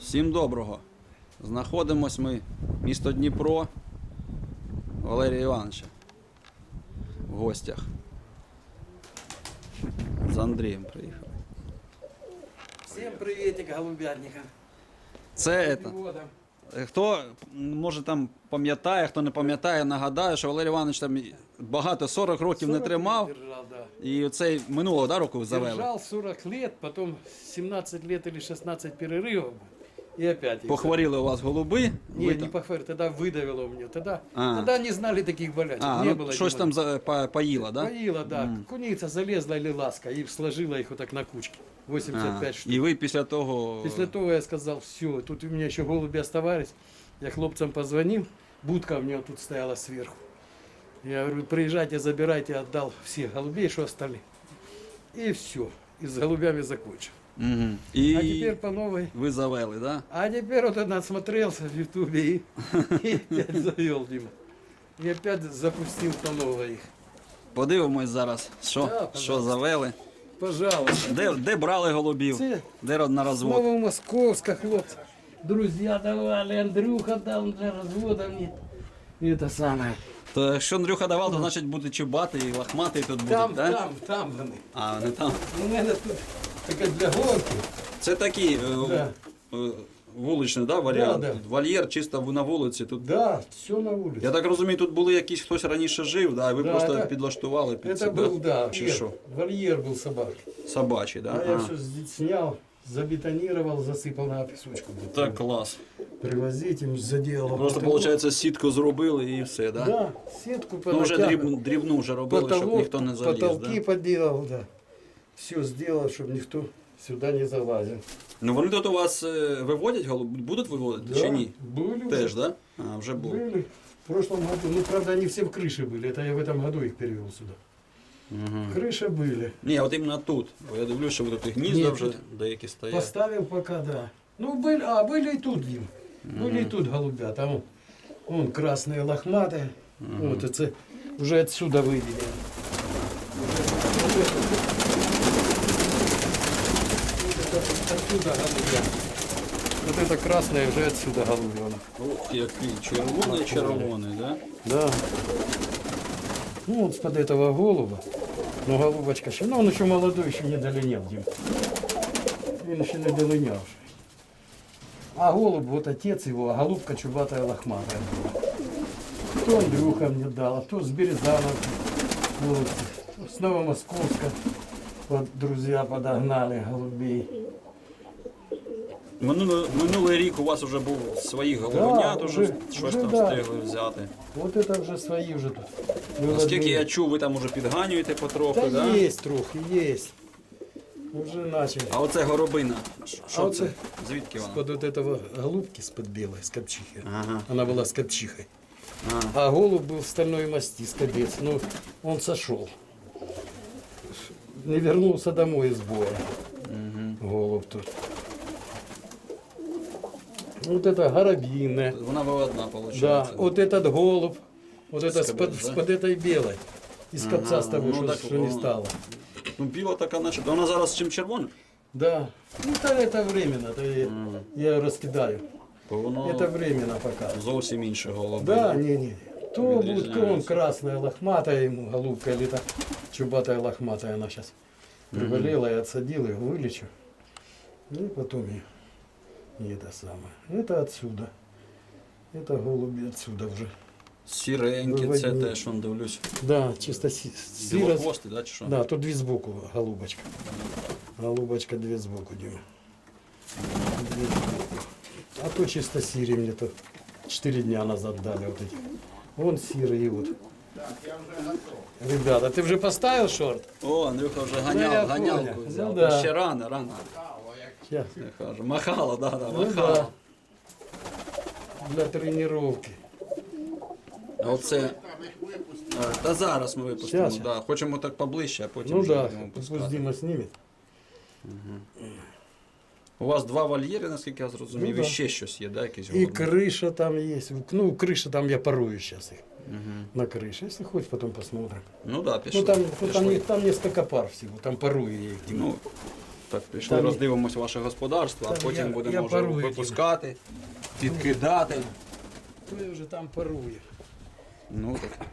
Всім доброго. Знаходимось ми місто Дніпро Валерія Івановича в гостях. З Андрієм приїхали. Всем приветик, голубятникам. Це это, хто може там пам'ятає, хто не пам'ятає, нагадаю, що Валерій Іванович там багато 40 років не 40 тримав. Держал, да. І цей минулого да, року завели. Держал 40 лет, потом 17 лет или 16 перерывов. И опять. их Похворіли у вас голуби. Не, ви не там- похвар, тогда выдавило меня. Тогда, А. тогда не знали таких болячек. А, не ну, было щось там за, по, поїла, да? Поила, да. Куница залезла или ласка и сложила их вот так на кучки. 85 штук. і ви після того. После того я сказал, все, тут у меня еще голуби оставались. Я хлопцам позвонил, будка у меня тут стояла сверху. Я говорю, приезжайте, забирайте, отдал всех голубей, что остались. И все, и с голубями закончил. Угу. І А теперь по новой. ви завели, да? А теперь вот он насмотрелся в ютубе и, и опять завел Дима. И опять запустил по новой их. Подивимось зараз, що, Да, що завели. Пожалуйста. Де, де брали голубів? Це Де на розвод? Новомосковска, хлопцы. Друзья давали, Андрюха дал для развода мне. И это самое. То якщо Андрюха давав, то значить буде чубатий і лохматий тут буде, Там, да? там, там вони. А, не там. У мене тут таке для гонки. Це такий е, Да. е, вуличний да, варіант. Да, да. Вольєр чисто на вулиці. Тут, Да, все на улице. Я так розумію, тут були якісь хтось раніше жив, да, і ви Да, просто это- підлаштували під Это це, был, да, Чи вольер. що? Вольер был собаки. Собачий, да? А я А. все снял, забетонировал, засыпал на песочку. Так, клас. Привозить им заделал. Просто, потолок. виходить, сітку зробили і все, да? Да, сетку Ну, вже понатягивал. дрібну, дрібну вже робили, щоб Потолок, ніхто не заліз. потолки Да? поделал, да. Все сделал, чтобы никто сюда не залазил. Ну вони тут у вас е, виводять голуб, будуть виводити чи ні? Были Теж, уже. да? А, вже були. Были. В прошлом году, ну правда они все в крыше были, это я в этом году их перевел сюда. В крыше были. Ні, от іменно тут. Бо я дивлюсь, що ви тут і гнізда Ні, вже тут деякі стоять. Поставил пока, да. Ну, были, а, были и тут, Дим. Были и тут голубята. Вон, вон красные лохматые. Вот это уже отсюда вывели. Вот это- вот это Отсюда голубя. Вот это красное уже отсюда голубенок. Ох, який червоний, червоний, да? Да. Ну, вот под этого голуба. Ну, голубочка еще, ну, он еще молодой, еще не долинял, Дим. Он еще не долинявший. А голубь, вот отец его, а голубка чубатая лохматая была. То Андрюха мне дал, а то с Березановки. Вот, с Новомосковска. Вот друзья подогнали голубей. Минулий, минулий рік у вас вже був своїх голубенят, уже, вже- щось вже там да. встигли взяти. Вот это уже свои уже тут. Наскільки я Виводні. чув, ви там уже підганюєте потроху, Да, да? есть трохи, есть. Уже начали. А оце горобина. Що А це? оце- Звідки вона? Под вот этого голубки, с-под белой, с копчихи. Ага. Она была с копчихой. А. А голубь был стальной масти, скобец. Ну, он сошел. Не вернулся домой из боя. Голубь тут. Вот это горобина. Вона виводна, виходить. Да, вот этот голубь. Вот это Скобец, с-под, да? с-под этой белой. Из копца с того, ну что, так что не он- стало. Ну, біла така, наче. Вона зараз чим червона? Да. Ну, это, это временно. Это я, я раскидаю. Бо воно Это временно пока. зовсім інше голубе. Да, не, не. То будет то он Відрізняється. красная лохматая ему, голубка или та чубатая лохматая она сейчас приболела, я отсадил ее, вылечу. И потом и, и это самое. Это отсюда. Это голуби отсюда уже. Сіренькі, це Виводні. теж, он дивлюсь. Да, чисто си- сиро. Білохвости, да, чи що? Да, тут две сбоку голубочка. Голубочка две сбоку, Дима. Две сбоку. А то чисто сири мне то четыре дня назад дали вот эти. Вон сирые вот. Ребята, ты уже поставил шорт? О, Андрюха вже я ганяв, понял. ганялку Ну взяв. да. Та Ще рано, рано. Сейчас. Я кажу, махало, да, да, Ну махало. да. Для тренировки. А оце. а, Та зараз ми випустимо, Щас. да. Хочемо так поближче, а потім Ну вже да, будемо пусть пускати. Дима снимет. У вас два вольєри, наскільки я зрозумів, Ну і да. ще щось є, да, якісь И голуби? крыша там есть. Ну, крыша там я порую сейчас их. На крыше. Если хочешь, потом посмотрим. Ну да, пішли. Ну там, ну, пішли. там, не- там несколько пар всего, там порую я их. Дима. Ну, так, пішли, Та роздивимося ваше господарство, а потім я- будемо я вже парую, випускати, підкидати. Той вже там парує. Ну так.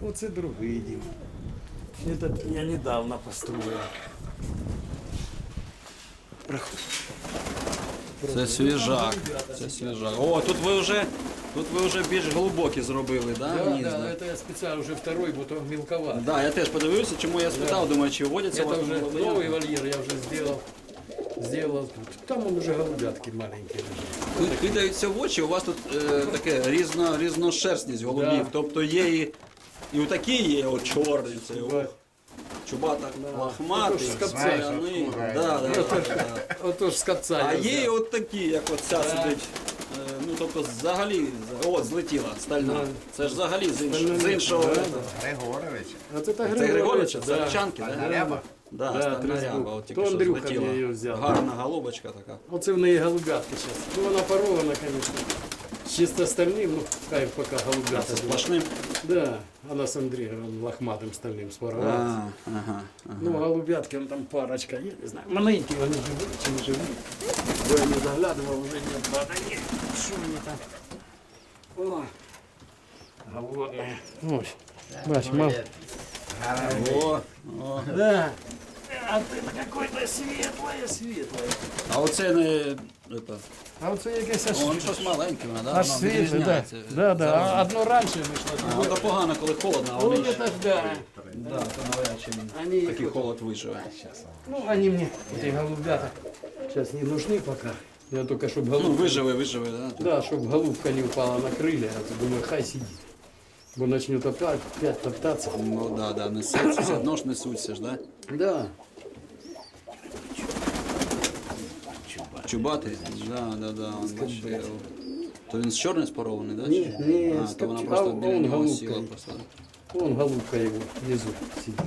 Оце другий дім. Этот я недавно построил. Це свіжак. Це свіжак. О, тут ви вже, тут ви вже більш глибокі зробили, да? Да, гнізда? да, это я специально уже второй, бо то мелковато. Да, я теж подивився, чому я спитав, думаю, чи водяться у вас Это тут уже голубиня? новый вольер я уже сделал. Сделал тут. Там он уже голубятки маленькие лежат. Тут кидаються в очі, у вас тут е, таке різно, різношерстність голубів. Да. Тобто є і, і такі є, от чорний, це о, Вот. чубата лохматий, Отож, скопця. Да, да, да, да. Отож з А є от такі, як от ця сидить. Е, Ну, тобто взагалі, от злетіла стальна. Це ж взагалі з іншого. З іншого да, да, да. Григорович. Це Григорьевич, Григорича, це да. Овчанки, да? Да, от тільки То Андрюха злетіла. її взяв. Гарна голубочка така. Оце в неї голубятки зараз. Ну вона парована, конечно. Чисто стальним, ну хай поки Це голубята. сплошним. Да, она с Андреем лохматым стальным споровала. А, ага, ага. Ну, голубятки, он там парочка, я не знаю. Маленькі вони живуть чи не живуть. Бо я не заглядував, вже нет. Да, да ні, що вони там? О, голодні. Ось, бач, мав. О, о. Да. А ты какое-то светлое, светлое. А оце не. Это, А оце якесь аж, он щось маленьке, воно, да? аж Воно світле, да. відрізняється. Да, да. Заразно. А одно раніше вийшло, А, другое. то погано, коли холодно, а Вот вони ж, это ж, да. да, то навряд чи він Они такий их- холод виживе. Ну, они мне, эти голубята, сейчас не нужны пока. Я только, чтобы Ну, голубка, виживе, виживе, да? да, чтобы голубка не упала на крылья. Я то думаю, хай сидит. Бо начнет опять, опять топтаться. Ну, да, да, несеться, все одно ж несуться ж, да? Да. Чубатий? Да, да, да. Он, бачиш, то він з чорним спорований, да? Ні, чи? ні, а, то вона просто біля он нього голубка сіла просто. Вон голубка его внизу сидит.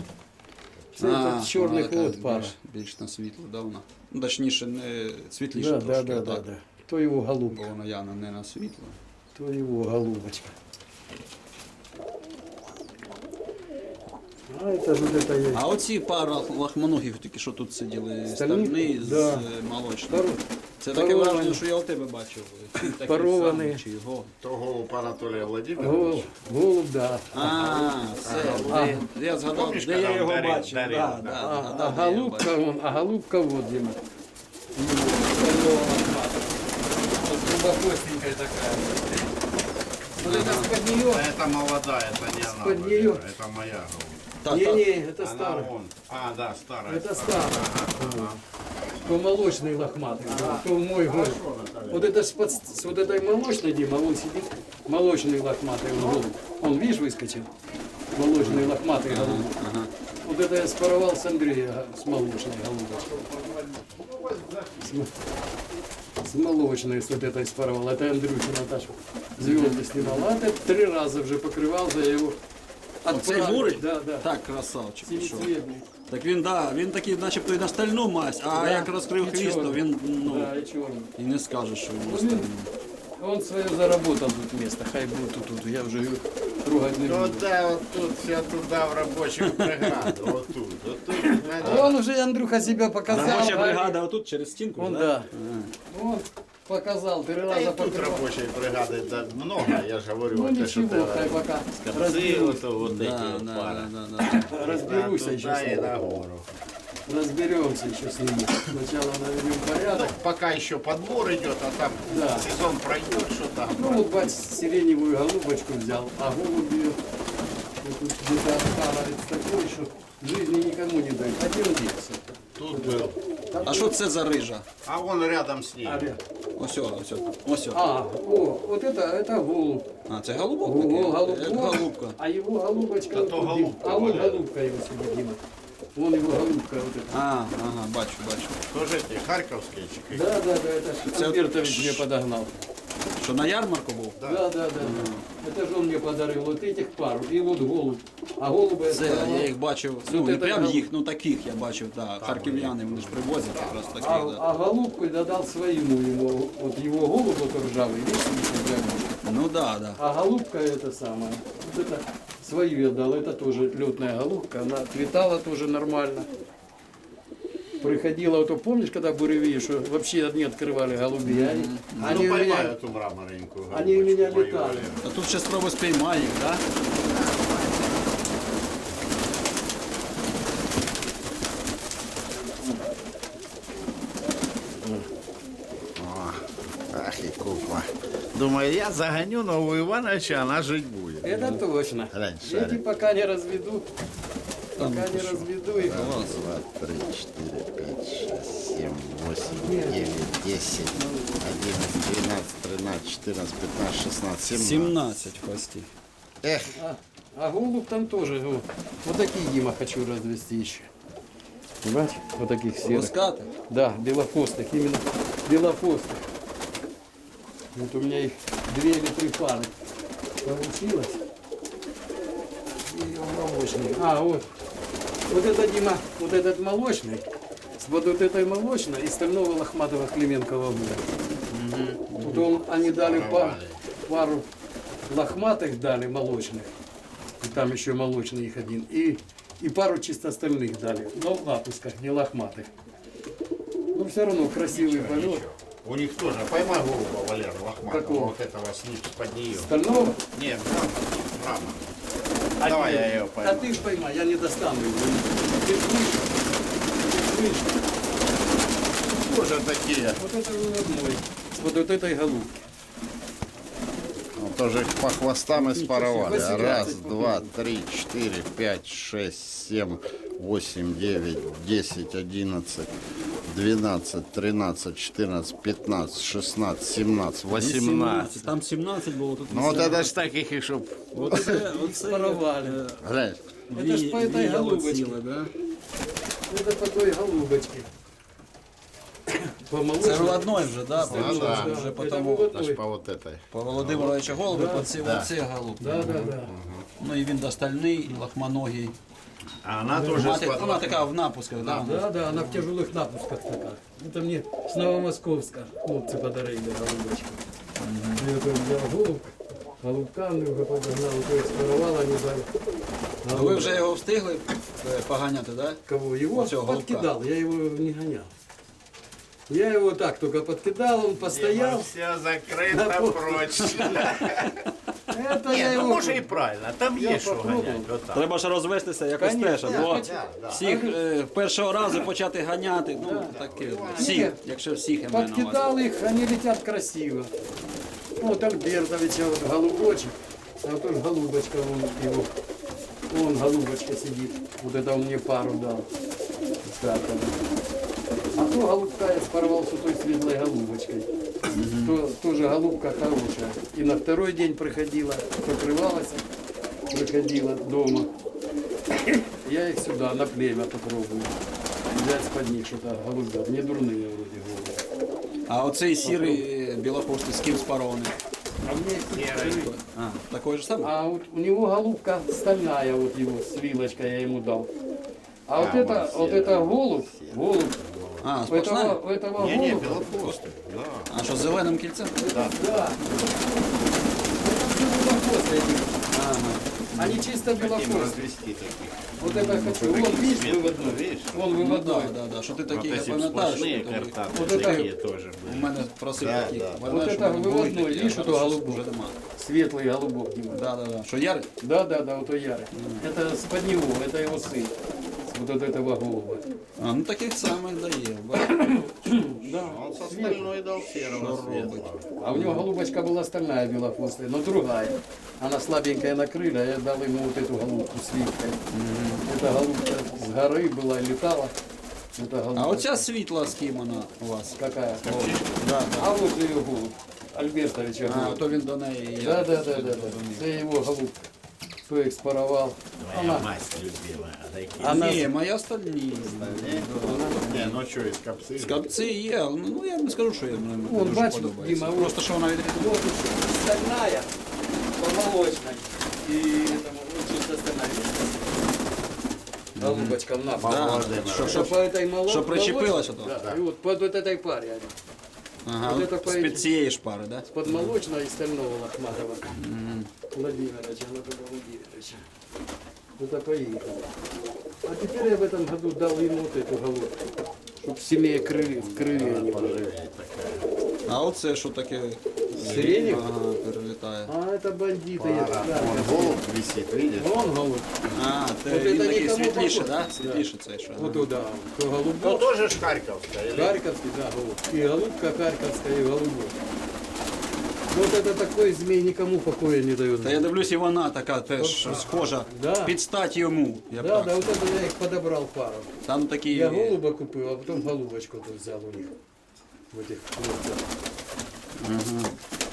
Це А, этот черный вона така ход пара. Більш, більш на світло, да, вона? Ну, точніше, не світліше Да, трошки, да, да, да, так. да. То его Бо голубка, воно явно не на світло. то его голубочка. А это же вот это есть. А оці пара лахмоногів, тільки що тут сиділи, Стальні? стальний з Да. е, молочним. Пару- Це таке паровані. враження, що я у тебе бачив. Чи такий Паровані. самий, чи його. То голуб Анатолія Гол, Владимировича. голуб, да. А, все, де- я згадав, Помниш, де коли я он його дарив- бачив. дарив, Да, да. да, А, а згадав, де я його голубка бачив. вон, а голубка вот Дима. Глубокостенькая такая. Вот это под нее. Это молодая, это не она. Под Владимир, неё. Это моя голубь. Не, не, это старая. вон. А, да, старая. Это старая. То молочный лохматый, то мой голубь. Вот это с, под- с вот этой молочной, Дима, он сидит, молочный лохматый, он голубь. Он, видишь, выскочил? Молочный лохматый голубь. Ага. Вот это я споровал с Андрея, с молочной голубочкой. С, мо- с молочной с вот этой споровал. Это Андрюша Наташа звезды снимал. А это три раза уже покрывал, за его Оцей отправил. бурий? Да, да. Так, красавчик. пішов. Семицветный. Так він, да, він такий, начебто і на стальну мазь, а Да, як розкрив хвіст, то він, ну, Да, и і не скажеш, що він на Ну, стальну. Он свое заработал тут место, хай будет тут, тут. Я уже его трогать не Ну буду. да, вот тут, я туда в рабочую бригаду. Вот тут. Вот Он уже, Андрюха, себя показал. Робоча а, бригада отут через стінку, Он, да? да. Он показал, три раза тут покрывал. рабочей бригады да, много, я же говорю. Ну вот это ничего, что-то хай пока Скопцы, разберусь, вот, вот Да, эти вот да, пара. да, да, да. разберусь еще туда с и ним. на гору. Разберемся еще с ними. Сначала наведем порядок. Ну, пока еще подбор идет, а там Да. сезон пройдет, что там. Ну вот бать сиреневую голубочку взял, а голуби вот тут где-то оставались такой, что жизни никому не дают. Один делся. Тут был. А що це за рижа? А он рядом с ним. А, ря- Ось, о, ось, о, ось. о. а, о, вот это, это голубь. А, це голубок Го- такий? голуб- Як голубка. А его голубочка, Да вот то тут, голубка, а вот Валя. голубка его сидит, Дима. Вон его голубка вот эта. А, ага, бачу, бачу. Тоже эти харьковские чики. Да, да, да, это ж Це- Альбертович мне подогнал. Що на ярмарку був? Да, да, да. Это же он мне подарил вот этих пару и вот голубь. А голуба я Це, споровал. я їх бачив, Тут ну не это прям гол- їх, ну таких я бачив, да, харків'яни, вони ж привозять якраз А, таких, да. а голубку я дал своему ему, вот его голубь вот ржавый, видишь, висит для мужа. Ну да, да. а голубка это самое, вот это Свою я дал, это тоже летная голубка, она отвитала тоже нормально. Приходила, вот, то помнишь, когда буревии, что вообще не открывали голуби, они, они, ну, у меня, поймаю ту мраморенькую они у меня голубочку мою, летали. А тут ще спробуй спіймай їх, да? Ах, и кукла. Думаю, я загоню новую Ивановича, она жить будет. Это точно. Глянь, Эти пока не разведу, пока не разведу их. Раз, два, три, четыре, пять, шесть, семь, восемь, девять, десять, одиннадцать, двенадцать, тринадцать, четырнадцать, пятнадцать, шестнадцать, семнадцать. 17 в хвості. Эх, А, а голубь там тоже. Вот, вот такие, Дима, хочу развести еще. Понимаете? Вот таких серых. Лускати? Да, белохвостых, именно белохвостых. Вот у меня их две или три пары получилось. И молочный. А, вот. Вот это, Дима, вот этот молочный, вот, вот этой молочной и стального лохматого Клименкова было. Вот он, они дали пару, пару лохматых дали молочных. И там еще молочный их один. И, и пару чисто остальных дали. Но в лапусках, не лохматых. Ну все равно красивый полет. ничего. У них тоже. Поймай голуба, Валера, лохматого, Какого? вот этого слип под нее. Стального? Нет, мрамор. Давай я ее А пойму. ты ж поймай, я не достану его. Ты слышишь? Ты? Тоже такие. Вот это выводной. Вот, вот этой голубки. Ну, тоже их по хвостам и себе, Раз, 18 два, три, четыре, пять, шесть, семь, восемь, девять, десять, одиннадцать, двенадцать, тринадцать, четырнадцать, пятнадцать, шестнадцать, семнадцать, восемнадцать. Там 17 було, тут Ну вот это ж таких и чтоб... Оце, оце спарували. Глянь, Это ж по этой голубочке. ціли, да? Это по той голубочке. По Це молочной. виводной вже, да? Ну, Вже, да. вже по Это тому, выводной. аж по вот этой. по Володимировича голуби, по ці, Да. оці голуб. Да, да, да. Ну і він достальний, і лохмоногий. А она тоже Мати, с вона така в напусках, да? Да, да, она в тяжелых напусках такая. Это мне с Новомосковска хлопцы подарили голубочку. Я тут взял голуб, голубка мне уже подогнал, то есть воровал, они дали. Ну, Ви вже його встигли е, поганяти, да? Кого? Его Оцього голубка. подкидал, я его не гонял. Я его так только подкидал, он постоял. Все закрыто Да, прочно. Это я ну его... може і правильно, там Я є що ганяти. Отак. Треба ж розвестися якось Конечно, теж. Бо всіх е, першого разу почати ганяти, ну таке, всіх, Ні. якщо всіх я маю на увазі. Подкидал их, они летят красиво. Вот Альбертовича вот голубочек, а вот тоже голубочка вон его. Вон голубочка сидит. Вот это он мне пару дал. Так, а то голубка я спорвал с той светлой голубочкой. То, тоже голубка хорошая. И на второй день приходила, покрывалась, приходила дома. Я их сюда, на племя попробую. Взять с них что-то голубят. Не дурные вроде голуби. А оцей сірий білохвостий з ким спарований? А мне Серый. А, такий же самий? А вот у него голубка стальная, вот его с вилочкой я ему дал. А, вот А, это, вот вот серый. это голубь, голубь, А, у сплошна? этого, у этого Не, не, голубя, белохвостый. Да. А що з зеленим кільцем? да, это все белохвостые эти. Ага. Они чисто Хотим белохвостые. развести таких. Вот это хочу. Вон, видишь, Светлых, выводной. видишь? Вон Ну да, выводной. да, да. Що ти Вот такий, я эти пам'ятаю, що сплошные ти такий. картаты, Вот это- такие тоже У были. мене просив Да, такий. да. Пам'ятаєш, Вот що это вони були виводной, такі, видишь, а ото зараз голубок? Вже нема. Светлый голубок, Дима. Да, да, да. Що ярий? Да, да, да, вот то ярый. Это с-под него, это его сын. Вот от этого голуба. А, ну таких самих дає. бачиш. Да. Он со стальной дал серого светлого. А у него голубочка была стальная белохвостая, но другая. Она слабенькая на крылья, а я дал ему вот эту голубку с вилкой. Эта голубка с горы была, летала. Это голубка. А оця світла з ким вона у вас? какая? Да, да. А вот же ее голубь. Альбертовича А, голубь. то він до неї. я Да, да, да, щось да, да. зрозумів. Это его голубка. Кто экспоровал. Моя мать любила. Такие. Она- Ні, моя стальні. Не, ну что, из копцы? Скапці є, але, ну я не скажу, що я мені Вон, дуже бачиш, подобається. Діма, Просто що вона відрізана. Вот стальная, помолочная. И этому вот чисто стальная. Голубочка в напад. Да, Володимир. що, Что що, по этой моло- Що причепилось молочной, ото? Да, и вот под вот этой паре они. ага, вот это от по з-під этим. цієї ж пари, да? Под молочного и стального лохматого. Владимировича, Анатолия Владимировича. Это поехали. А теперь я в этом году дал ему вот эту головку, чтобы семье крылья, в крылья они были. А оце що таке? Сиренів? Ага, перелітає. А это бандиты. я знаю. Вон голубь висит, видишь? Вон голубь. А, те, От він це такий нікому світліше, похож. да? Світліше цей, що. Вот туда. То Ну голубок. тоже ж Харьковская. или? Харьковский, да, голубь. И голубка харьковская, и голубок. Вот это такой змей никому покоя не дает. Та я дивлюсь, і вона така теж схожа. Да. Під стать йому. Я б Да, так. да, вот это я их подобрал пару. Там такі. Я голуба купил, а потом голубочку тут взял у них. В этих хлопцах.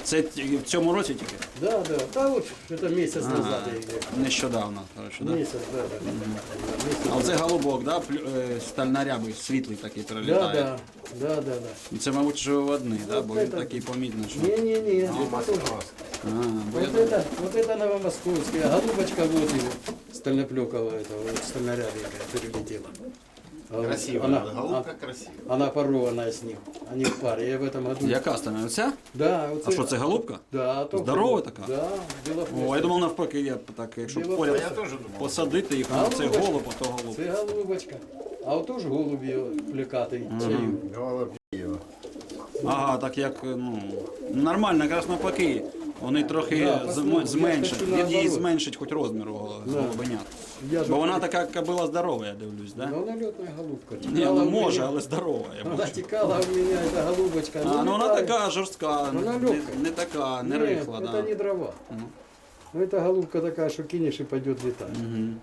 Мгм. Це ті- в цьому році тільки? Да, да. Да вот это месяц А, назад я их взял. Нещодавно, коротше, да? Месяц, да, да. А Месяц. оце голубок, да? плю- е, стальнорябий, світлий такий Да, перелітає. да, да, да, да. І це, мабуть, живодний, да? бо він це- такий помітний, що. Не-не-не, это тоже. А, бо я Вот думаю, это, вот это новомосковская. Голубочка вот его, стальноплёковая, это вот стальнорябенькая перелетела. Красивая, Она, голубка красивая. она порванная с ним. Они в паре. Я в этом году... Яка стане? Оця? Да, вот А що, це голубка? Да, то Здорова така? Да, белохвостая. О, я думав навпаки, я так, якщо Біло- поряд Я тоже думал. посадити їх, А ну, це голубочка? голуб, а то голуб. Це голубочка. А от теж голубі плекатий чаю. Голубь. Ага, так як, ну, нормально, якраз навпаки. Вони трохи Да, зм- послухай, зменшать. я хочу Він її наоборот. зменшить хоч розміру гол- Да. голубенят. Я ж Бо вона говорю, така кобила здорова, я дивлюсь, да? Ну, вона льотна голубка. Ні, Тікала ну в може, мене- але здорова, я Вона бачу. тікала в мене, ця голубочка. А, ну вона літає. така жорстка, Вона не, легка. не така, не Ні, рихла, это да. не дрова. Ну. Ну, это голубка такая, что кинешь и пойдет летать. Мгм.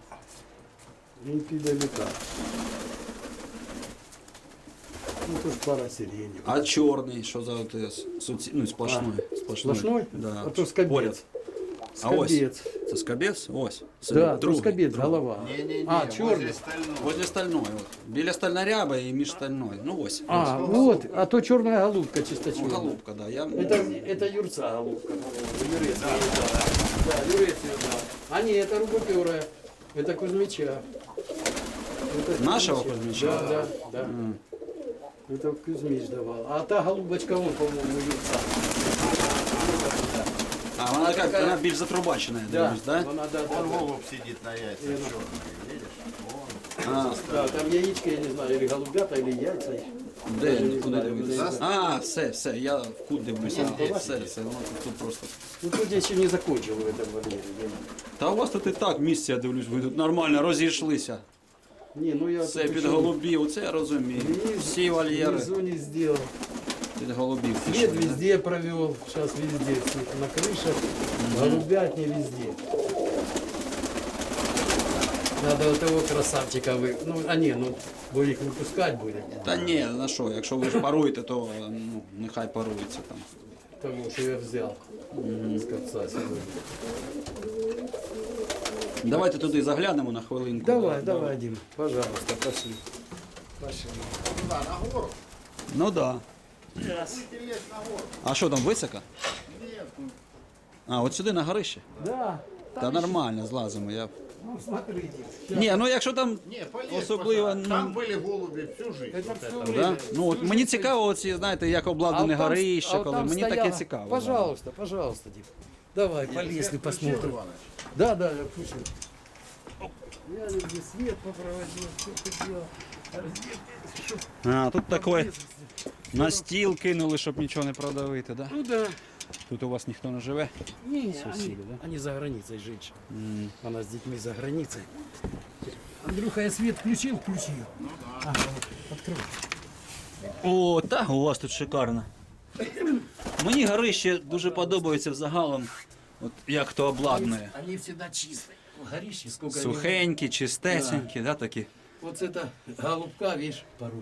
И пида летать. Ну, тут пара сиреневых. А чорний, що за от, е, суці... ну, сплошной. сплошной. Сплошной? Да. А то скобец. Поряд. А ось, Скобец. це скобець? Ось. Це Да, то другий, скобец, другий. голова. Не-не-не, А, возле черный. стального. Возле стальної, от. Біля стальноряба і між стальною. Ну ось. А, вот, а то черная голубка чисто Ну, черная. голубка, да. Я... Это, это Юрца голубка. Юрец. Да, да, Юрец её дал. А не, это рубоперая. Это Кузьмича. Это Нашего Кузьмича. Кузьмича? Да, да, да. Это Кузьмич давал. А та голубочка, вон, по-моему, Юрца. А, вона така, така- вона більш затрубачена, я дивлюсь, да? Вона, да, да, Вон да. голубь сидит на яйцах черные, видишь? Вон. А, Да, там яичко, я не знаю, или голубята, или яйца. де, Даже не куди знаю. А, все, все, я в кут дивлюся. Ні, А, все, все, воно тут, тут просто. Ну, тут я еще не закончил в этом вольере. Та у вас тут і так місце, я дивлюсь, ви тут нормально розійшлися. Не, ну я... Все тут під еще голубів, це я розумію. Всі вольєри Внизу не сделал. під голубів. Свет пішли, да? везде провел, сейчас везде, свет на крышах, голубятни везде. Надо вот того красавчика вы, ну, а не, ну, бо их выпускать будем, Та ні, на що, якщо ви ж паруєте, то ну, нехай парується там. того, что я взял с конца сегодня. Давайте туди заглянемо на хвилинку. Давай, Да, давай, Дим, пожалуйста, пошли. Пошли. Куда, на гору? Ну да. Ты лезь на гору. А що там, високо? Нет, ну, А, от сюди на горище? Да, Та нормально, злазимо. Я... ну смотрите. Ні, ну якщо там. не, полезь, Особливо, пожалуйста. Там ну- были голуби всю жизнь. Это вот все это. время. Да? Ну от мені цікаво, оці, знаєте, як обладнане там- горище, а коли там мені таке стояла- цікаво. Пожалуйста, пожалуйста, Дим. Давай, полезли, Свет посмотрим. включил, Иваныч? Да, да, я включил. Я везде свет попроводил, все это дело. А, тут такой на стіл кинули, щоб нічого не продавити, да? Ну да. Тут у вас ніхто не живе. Не, Соседи, они, да? они за границей, женщина. Она с детьми за границей. Андрюха, я свет включил, включил. Ну да. Ага. О, та у вас тут шикарно. Мені горище дуже подобається взагалом, от як то обладнує. Они всегда чистые. Горище, сколько они- Сухенькі, чистесенькі, да, такі. Вот это голубка, видишь, порой.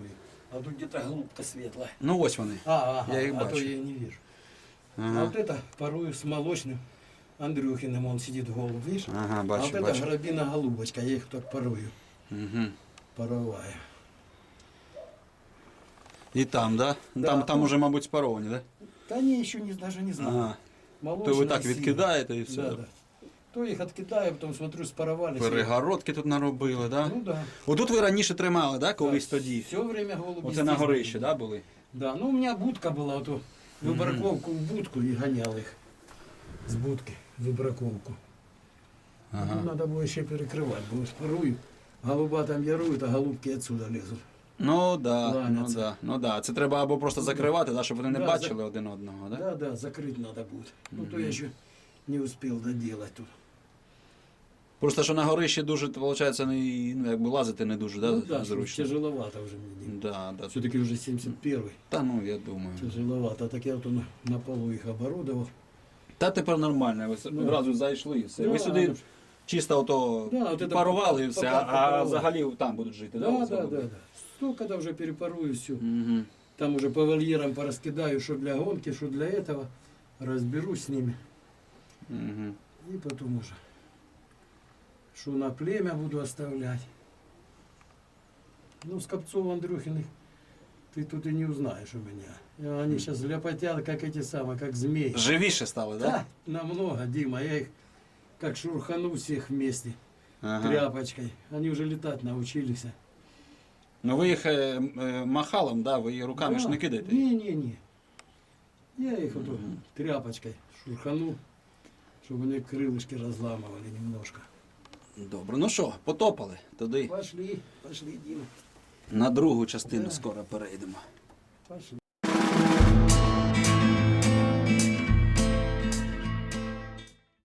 А тут где-то голубка светлая. Ну ось вони. А, ага, Я их а то бачу. я и не вижу. А Ага, вот это порою с молочным Андрюхиным, он сидит голубь, видишь? ага а бачу, вот это бачу. грабина голубочка, я их так порою, Угу. пороваю. І там, да? Да, Там, там ну. уже, мабуть, спаровані, да? Да не, еще не, даже не знаю. Ага. Молочная То ви так сила. відкидаєте і все. Да, да. То их откидаю, потом смотрю, спаровались. Перегородки тут наробили, да? Ну да. Отут ви раніше тримали, да, колись тоді? Все время голуби Оце на здесь горище, были. да, були? Да, ну у меня будка была, вот выбраковку в будку и гонял их с будки в выбраковку. Ага. Надо було ще перекривати, бо спарую. Голуба там ярують, а голубки отсюда лезуть. Ну да, ну Кланяться. да, ну да. Це треба або просто закривати, да, щоб вони не Да, бачили один одного, да? Да, да, закрыть надо будет. Ну, то я еще не успел доделать тут. Просто що на горищі дуже, виходить, не, ну, якби лазити не дуже, да, ну, да, зручно. тяжеловато уже мне. Да, да. Все-таки уже 71-й. Та ну я думаю. Тяжеловато. Так я вот на, на полу их оборудовал. Та тепер нормально, ви с- Ну. одразу зайшли і все. Да, ви сюди ну, чисто ото Да, от це парували і все, пока а, а взагалі там будуть жити, да? Да, да, да, да. Столько-то уже перепорую все. Мгм. Там уже по вольерам пораскидаю, что для гонки, что для этого. Разберусь с ними. Мгм. И потом уже. Что на племя буду оставлять. Ну, Скопцов Андрюхиных ты тут и не узнаешь у меня. И Они сейчас ляпотят, как эти самые, как змеи. Живіше стали, да? Да, намного, Дима. Я их как шурхану всех вместе Ага. тряпочкой. Они уже летать научились. Ну ви їх е, м, е, махалом, да? ви її руками ж не кидаєте. Не-не-не. Я их вот тряпочкой шурхану, чтобы они крылышки разламывали немножко. Добре, ну що, потопали. Туди Пошли, пошли, Дима. на другу частину Да. скоро перейдемо. Пошли.